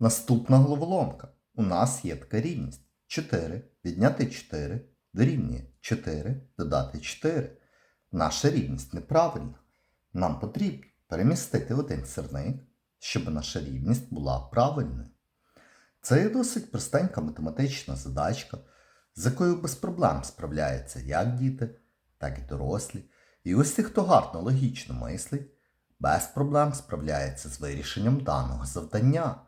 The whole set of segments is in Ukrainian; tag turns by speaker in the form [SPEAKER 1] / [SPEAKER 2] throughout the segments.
[SPEAKER 1] Наступна головоломка. У нас є така рівність. 4 відняти 4 дорівнює 4 додати 4. Наша рівність неправильна. Нам потрібно перемістити один сірник, щоб наша рівність була правильною. Це є досить простенька математична задачка, з якою без проблем справляються як діти, так і дорослі. І ось ті, хто гарно логічно мислить, без проблем справляється з вирішенням даного завдання.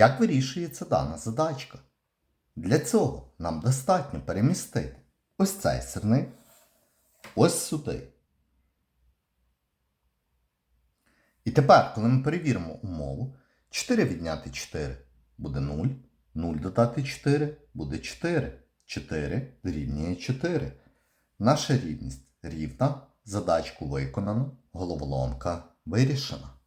[SPEAKER 1] Як вирішується дана задачка? Для цього нам достатньо перемістити ось цей сирник ось сюди. І тепер, коли ми перевіримо умову, 4 відняти 4 буде 0, 0 додати 4 буде 4. 4 дорівнює 4. Наша рівність рівна, задачку виконано, головоломка вирішена.